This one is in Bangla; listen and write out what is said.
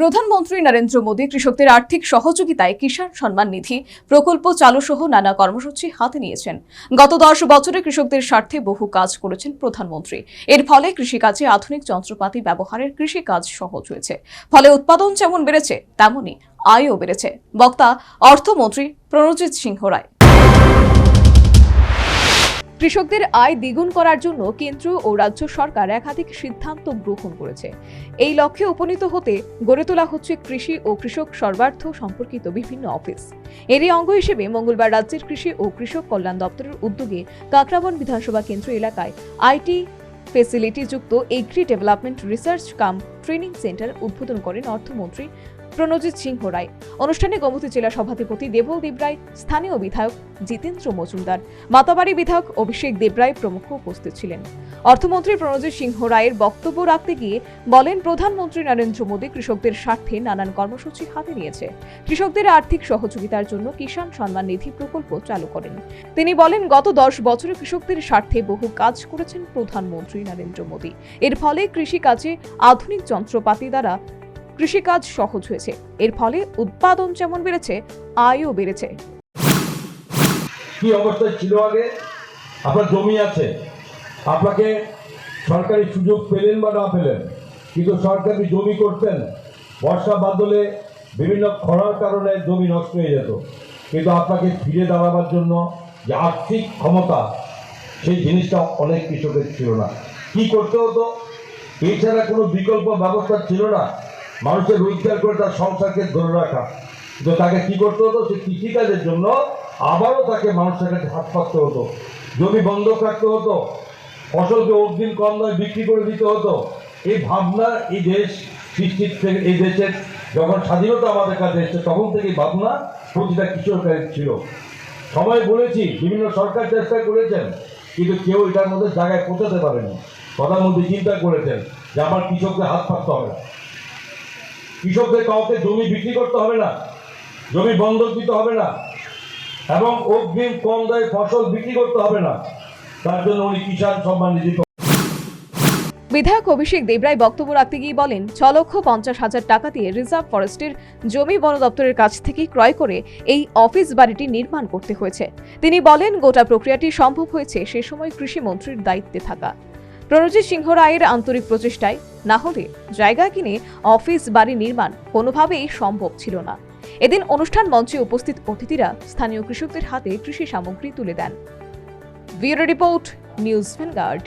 প্রধানমন্ত্রী নরেন্দ্র মোদী কৃষকদের আর্থিক সহযোগিতায় কিষাণ সম্মান নিধি প্রকল্প চালু সহ নানা কর্মসূচি হাতে নিয়েছেন। গত দশ বছরে কৃষকদের স্বার্থে বহু কাজ করেছেন প্রধানমন্ত্রী। এর ফলে কৃষিকাজে আধুনিক যন্ত্রপাতি ব্যবহারের কৃষিকাজ সহজ হয়েছে। ফলে উৎপাদন যেমন বেড়েছে তেমনই আয়ও বেড়েছে। বক্তা অর্থমন্ত্রী প্রণজিৎ সিংহ রায়। কৃষকদের আয় দ্বিগুণ করার জন্য কেন্দ্র ও রাজ্য সরকার একাধিক সিদ্ধান্ত গ্রহণ করেছে। এই লক্ষ্যে উপনীত হতে গড়ে তোলা হচ্ছে কৃষি ও কৃষক সর্বার্থ সম্পর্কিত বিভিন্ন অফিস। এরই অঙ্গ হিসেবে মঙ্গলবার রাজ্যের কৃষি ও কৃষক কল্যাণ দপ্তরের উদ্যোগে কাকরাবন বিধানসভা কেন্দ্র এলাকায় আইটি ফেসিলিটি যুক্ত agri development research cum training centre উদ্বোধন করেন অর্থমন্ত্রী প্রণজিৎ সিংহ রায়। অনুষ্ঠানে গোমতী জেলা সভাধিপতি দেবল দেবরায় স্থানীয় বিধায়ক জিতেন্দ্র মজুমদার, মাতাবাড়ি বিধায়ক অভিষেক দেবরায় প্রমুখ উপস্থিত ছিলেন। অর্থমন্ত্রী প্রণজিৎ সিংহ রায়ের বক্তব্য রাখতে গিয়ে বলেন, প্রধানমন্ত্রী নরেন্দ্র মোদী কৃষকদের স্বার্থে নানান কর্মসূচি হাতে নিয়েছে। কৃষকদের আর্থিক সহযোগিতার জন্য কিষাণ সম্মান নিধি প্রকল্প চালু করেন। তিনি বলেন, গত দশ বছরে কৃষকদের স্বার্থে বহু কাজ করেছেন প্রধানমন্ত্রী নরেন্দ্র মোদী। এর ফলে কৃষিকাজে আধুনিক যন্ত্রপাতি দ্বারা কৃষিকাজ সহজ হয়েছে। এর ফলে উৎপাদন যেমন বেড়েছে, আয়ও বেড়েছে। কি অবস্থায় ছিল আগে। আপনার জমি আছে। আপনাকে সরকারি সুযোগ পেলেন বা না পেলেন, কিন্তু সরকারি জমি করতেন, বর্ষা বাদলে বিভিন্ন খরার কারণে জমি নষ্ট হয়ে যেত। কিন্তু আপনাকে ফিরে দাঁড়াবার জন্য যে আর্থিক ক্ষমতা, সেই জিনিসটা অনেক কৃষকের ছিল না। কি করতে হতো? এছাড়া কোনো বিকল্প ব্যবস্থা ছিল না। মানুষের রোজগার করে তার সংসারকে ধরে রাখা। কিন্তু তাকে কি করতে হতো? সে কৃষিকাজের জন্য আবারও তাকে মানুষের কাছে হাত পাততে হতো। জমি বন্ধক রাখতে হতো। ফসলকে অগ্রিম কম দামে বিক্রি করে দিতে হতো। এই ভাবনা এই দেশ সৃষ্টির থেকে এই দেশের যখন স্বাধীনতা আমাদের কাছে এসেছে, তখন থেকে ভাবনা প্রতিটা কৃষকের ছিল। সবাই বলেছি, বিভিন্ন সরকার চেষ্টা করেছেন, কিন্তু কেউ এটার মধ্যে জায়গায় পৌঁছাতে পারেনি। প্রধানমন্ত্রী চিন্তা করেছেন যে আমার কৃষকদের হাত পাততে হবে না। কৃষকদের কাউকে জমি বিক্রি করতে হবে না, জমি বন্ধক দিতে হবে না, এবং অগ্রিম কম দায়ে ফসল বিক্রি করতে হবে না। তার জন্য উনি কিষাণ সম্মান নিধি বিধায়ক অভিষেক দেবরায় বক্তব্য রাখতে গিয়ে বলেন, ছ লক্ষ পঞ্চাশ হাজার টাকা দিয়ে রিজার্ভ ফরেস্টের জমি বন দপ্তরের কাছ থেকে ক্রয় করে এই অফিস বাড়িটি নির্মাণ করতে হয়েছে। তিনি বলেন, গোটা প্রক্রিয়াটি সম্ভব হয়েছে সে সময় কৃষিমন্ত্রীর দায়িত্বে থাকা। প্রণজিৎ সিংহ রায়ের আন্তরিক প্রচেষ্টায় না হলে জায়গা কিনে অফিস বাড়ি নির্মাণ কোনোভাবেই সম্ভব ছিল না। এদিন অনুষ্ঠান মঞ্চে উপস্থিত অতিথিরা স্থানীয় কৃষকদের হাতে কৃষি সামগ্রী তুলে দেন। Bureau report, News Vanguard